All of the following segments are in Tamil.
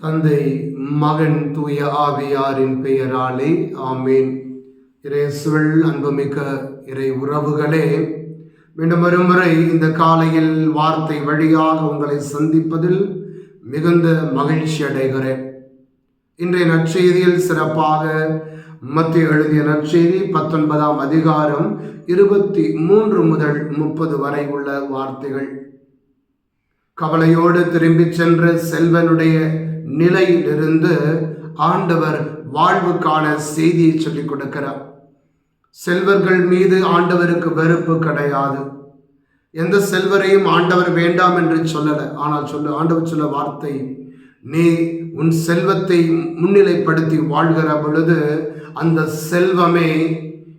தந்தை மகன் தூய ஆவியாரின் பெயராலே ஆமேன். இறைசுவல் அன்புமிக்க இறை உறவுகளே மீண்டும் ஒரு முறை இந்த காலையில் வார்த்தை வழியாக உங்களை சந்திப்பதில் மிகுந்த மகிழ்ச்சி அடைகிறேன் இன்றைய நற்செய்தியில் சிறப்பாக மத்திய எழுதிய நற்செய்தி பத்தொன்பதாம் அதிகாரம் இருபத்தி மூன்று முதல் முப்பது வரை உள்ள வார்த்தைகள். கவலையோடு திரும்பிச் சென்ற செல்வனுடைய நிலையிலிருந்து ஆண்டவர் வாழ்வுக்கான செய்தியை சொல்லிக் கொடுக்கிறார். செல்வர்கள் மீது ஆண்டவருக்கு வெறுப்பு கிடையாது. எந்த செல்வரையும் ஆண்டவர் வேண்டாம் என்று சொல்லலை. ஆனால் சொல்ல ஆண்டவர் சொல்ல வார்த்தை நீ உன் செல்வத்தை முன்னிலைப்படுத்தி வாழ்கிற பொழுது அந்த செல்வமே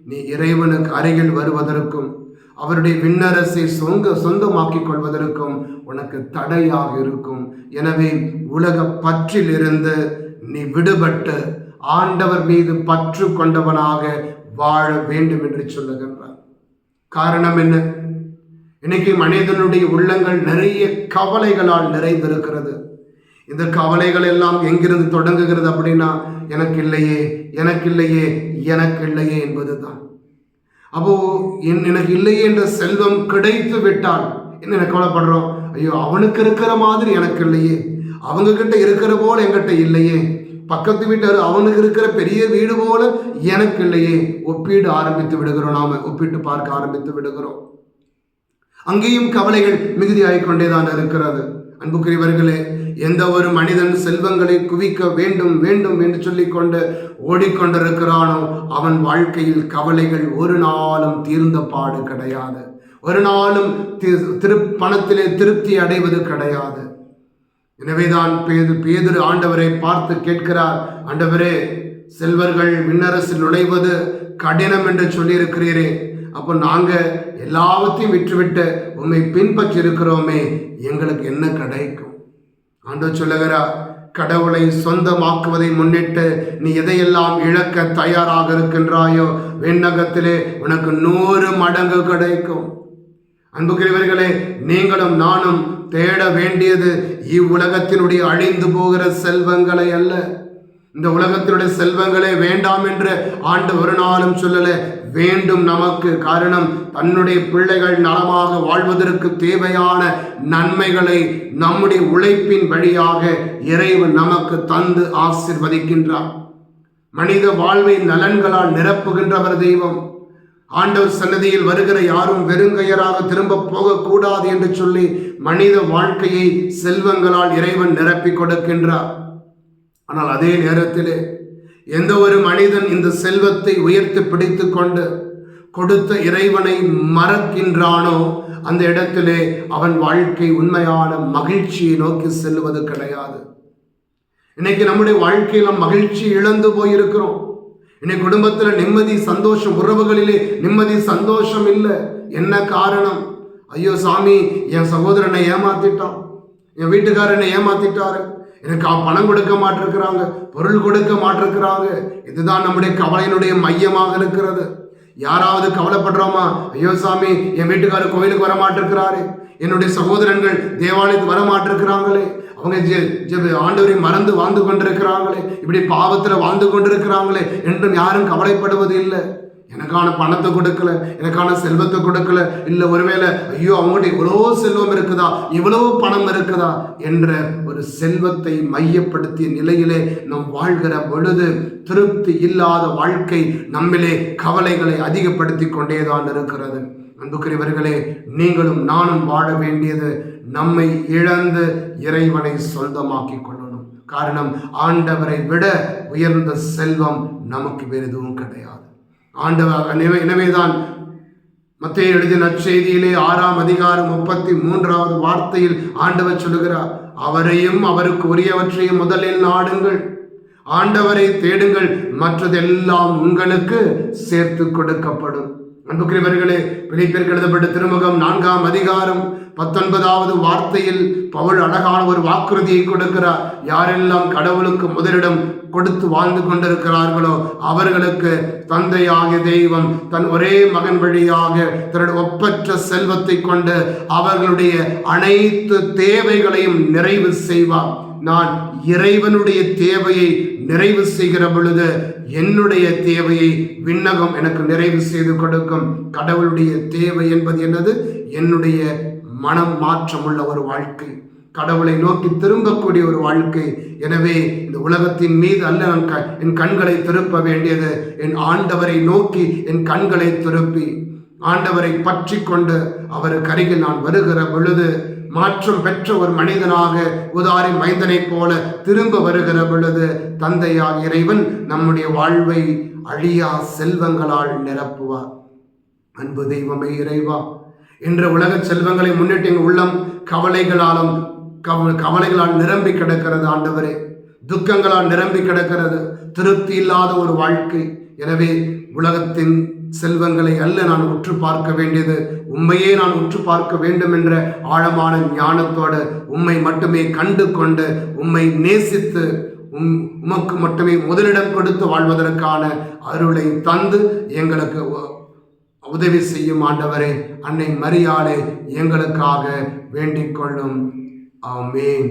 நீ இறைவனுக்கு அருகில் வருவதற்கும் அவருடைய விண்ணரசை சொந்த சொந்தமாக்கிக் கொள்வதற்கும் உனக்கு தடையாக இருக்கும். எனவே உலக பற்றிலிருந்து நீ விடுபட்டு ஆண்டவர் மீது பற்று கொண்டவனாக வாழ வேண்டும் என்று சொல்லுகின்றார். காரணம் என்ன? இன்னைக்கு மனிதனுடைய உள்ளங்கள் நிறைய கவலைகளால் நிறைந்திருக்கிறது. இந்த கவலைகள் எல்லாம் எங்கிருந்து தொடங்குகிறது அப்படின்னா எனக்கு இல்லையே எனக்கு இல்லையே எனக்கு இல்லையே என்பதுதான். அப்போ என் எனக்கு இல்லையே என்ற செல்வம் கிடைத்து விட்டால் என்ன கவலைப்படுறோம்? ஐயோ அவனுக்கு இருக்கிற மாதிரி எனக்கு இல்லையே அவங்க கிட்ட இருக்கிற போல என்கிட்ட இல்லையே. பக்கத்து வீட்டார் அவனுக்கு இருக்கிற பெரிய வீடு போல எனக்கு இல்லையே ஒப்பீடு ஆரம்பித்து விடுகிறோம் நாம ஒப்பிட்டு பார்க்க ஆரம்பித்து விடுகிறோம். அங்கேயும் கவலைகள் மிகுதியாகிக் கொண்டேதான் இருக்கிறது. அன்புக்குரியவர்களே எந்த ஒரு மனிதன் செல்வங்களை குவிக்க வேண்டும் வேண்டும் என்று சொல்லிக்கொண்டு ஓடிக்கொண்டிருக்கிறானோ அவன் வாழ்க்கையில் கவலைகள் ஒரு நாளும் தீர்ந்த பாடு கிடையாது. ஒரு நாளும் திரு பணத்திலே திருப்தி அடைவது கிடையாது. எனவேதான் பேது பேதுரு ஆண்டவரை பார்த்து கேட்கிறார் ஆண்டவரே செல்வர்கள் விண்ணரசில் நுழைவது கடினம் என்று சொல்லியிருக்கிறீரே. அப்போ நாங்கள் எல்லாவற்றையும் விட்டுவிட்டு உண்மை பின்பற்றி இருக்கிறோமே எங்களுக்கு என்ன கிடைக்கும்? ஆண்டவர் சொல்லுகிறார் கடவுளை சொந்தமாக்குவதை முன்னிட்டு நீ எதையெல்லாம் இழக்க தயாராக இருக்கின்றாயோ விண்ணகத்திலே உனக்கு நூறு மடங்கு கிடைக்கும். அன்புக்குரியவர்களே நீங்களும் நானும் தேட வேண்டியது இவ்வுலகத்தினுடைய அழிந்து போகிற செல்வங்களை அல்ல. இந்த உலகத்தினுடைய செல்வங்களே வேண்டாம் என்று ஆண்டு ஒரு நாளும் சொல்லல. வேண்டும் நமக்கு காரணம் தன்னுடைய பிள்ளைகள் நலமாக வாழ்வதற்கு தேவையான நன்மைகளை நம்முடைய உழைப்பின் வழியாக இறைவன் நமக்கு தந்து ஆசிர்வதிக்கின்றார். மனித வாழ்வை நலன்களால் நிரப்புகின்றவர் தெய்வம். ஆண்டவர் சன்னதியில் வருகிற யாரும் வெறுங்கையராக திரும்ப போகக்கூடாது என்று சொல்லி மனித வாழ்க்கையை செல்வங்களால் இறைவன் நிரப்பி கொடுக்கின்றார். ஆனால் அதே நேரத்தில் எந்த ஒரு மனிதன் இந்த செல்வத்தை உயர்த்தி பிடித்து கொண்டு கொடுத்த இறைவனை மறக்கின்றானோ அந்த இடத்திலே அவன் வாழ்க்கை உண்மையான மகிழ்ச்சியை நோக்கி செல்வது கிடையாது. இன்னைக்கு நம்முடைய வாழ்க்கையில் மகிழ்ச்சி இழந்து போயிருக்கிறோம். இன்னைக்கு குடும்பத்தில் நிம்மதி சந்தோஷம் உறவுகளிலே நிம்மதி சந்தோஷம் இல்லை. என்ன காரணம்? ஐயோ சாமி என் சகோதரனை ஏமாத்திட்டான். என் வீட்டுக்காரனை ஏமாத்திட்டாரு. எனக்கு பணம் கொடுக்க மாட்டிருக்கிறாங்க பொருள் கொடுக்க மாட்டிருக்கிறாங்க. இதுதான் நம்முடைய கவலையினுடைய மையமாக இருக்கிறது. யாராவது கவலைப்படுறோமா? ஐயோ சாமி என் வீட்டுக்காரர் கோயிலுக்கு வர மாட்டிருக்கிறாரு. என்னுடைய சகோதரன்கள் தேவாலயத்துக்கு வர மாட்டிருக்கிறாங்களே. அவங்க ஆண்டவரை மறந்து வாழ்ந்து கொண்டிருக்கிறாங்களே. இப்படி பாவத்தில் வாழ்ந்து கொண்டிருக்கிறாங்களே என்றும் யாரும் கவலைப்படுவது இல்லை. எனக்கான பணத்தை கொடுக்கல எனக்கான செல்வத்தை கொடுக்கல இல்லை ஒருவேளை ஐயோ அவங்கள்ட்ட இவ்வளோ செல்வம் இருக்குதா இவ்வளோ பணம் இருக்குதா என்ற ஒரு செல்வத்தை மையப்படுத்திய நிலையிலே நாம் வாழ்கிற பொழுது திருப்தி இல்லாத வாழ்க்கை நம்மிலே கவலைகளை அதிகப்படுத்தி கொண்டேதான் இருக்கிறது. அன்புக்குரியவர்களே நீங்களும் நானும் வாழ வேண்டியது நம்மை இழந்து இறைவனை சொந்தமாக்கி கொள்ளணும். காரணம் ஆண்டவரை விட உயர்ந்த செல்வம் நமக்கு வேறு எதுவும் கிடையாது. ஆண்டவர் எனவேதான் மத்திய எழுதிய நற்செய்தியிலே ஆறாம் அதிகாரம் முப்பத்தி மூன்றாவது வார்த்தையில் ஆண்டவர் சொல்லுகிறார் அவரையும் அவருக்கு உரியவற்றையும் முதலில் நாடுங்கள். ஆண்டவரை தேடுங்கள். மற்றதெல்லாம் உங்களுக்கு சேர்த்து கொடுக்கப்படும். அன்புக்குரியவர்களே பிழைப்பிற்கு எழுதப்பட்ட திருமுகம் நான்காம் அதிகாரம் பத்தொன்பதாவது வார்த்தையில் பவுல் அழகான ஒரு வாக்குறுதியை கொடுக்கிறார். யாரெல்லாம் கடவுளுக்கு முதலிடம் கொடுத்து வாழ்ந்து கொண்டிருக்கிறார்களோ அவர்களுக்கு தந்தையாகிய தெய்வம் தன் ஒரே மகன் வழியாக தன்னுடைய ஒப்பற்ற செல்வத்தை கொண்டு அவர்களுடைய அனைத்து தேவைகளையும் நிறைவு செய்வார். நான் இறைவனுடைய தேவையை நிறைவு செய்கிற பொழுது என்னுடைய தேவையை விண்ணகம் எனக்கு நிறைவு செய்து கொடுக்கும். கடவுளுடைய தேவை என்பது என்னது? என்னுடைய மனம் மாற்றமுள்ள ஒரு வாழ்க்கை. கடவுளை நோக்கி திரும்பக்கூடிய ஒரு வாழ்க்கை. எனவே இந்த உலகத்தின் மீது அல்ல நான் என் கண்களை திருப்ப வேண்டியது என் ஆண்டவரை நோக்கி என் கண்களை திருப்பி. ஆண்டவரை பற்றி கொண்டு அவருக்கு அருகில் நான் வருகிற பொழுது மாற்றம் பெற்ற ஒரு மனிதனாக உதாரி மைந்தனைப் போல திரும்ப வருகிற பொழுது தந்தையார் இறைவன் நம்முடைய வாழ்வை அழியா செல்வங்களால் நிரப்புவார். அன்பு தெய்வமே இறைவா இன்று உலக செல்வங்களை முன்னிட்டு எங்கள் உள்ளம் கவலைகளாலும் கவ கவலைகளால் நிரம்பி கிடக்கிறது ஆண்டவரே. துக்கங்களால் நிரம்பி கிடக்கிறது. திருப்தி இல்லாத ஒரு வாழ்க்கை. எனவே உலகத்தின் செல்வங்களை அல்ல நான் உற்று பார்க்க வேண்டியது. உண்மையே நான் உற்று பார்க்க வேண்டும் என்ற ஆழமான ஞானத்தோடு உம்மை மட்டுமே கண்டு கொண்டு உம்மை நேசித்து உம் உமக்கு மட்டுமே முதலிடம் கொடுத்து வாழ்வதற்கான அருளை தந்து எங்களுக்கு உதவி செய்யும் ஆண்டவரே அன்னை மரியாளே எங்களுக்காக வேண்டிக் கொள்ளும். ஆமேன்.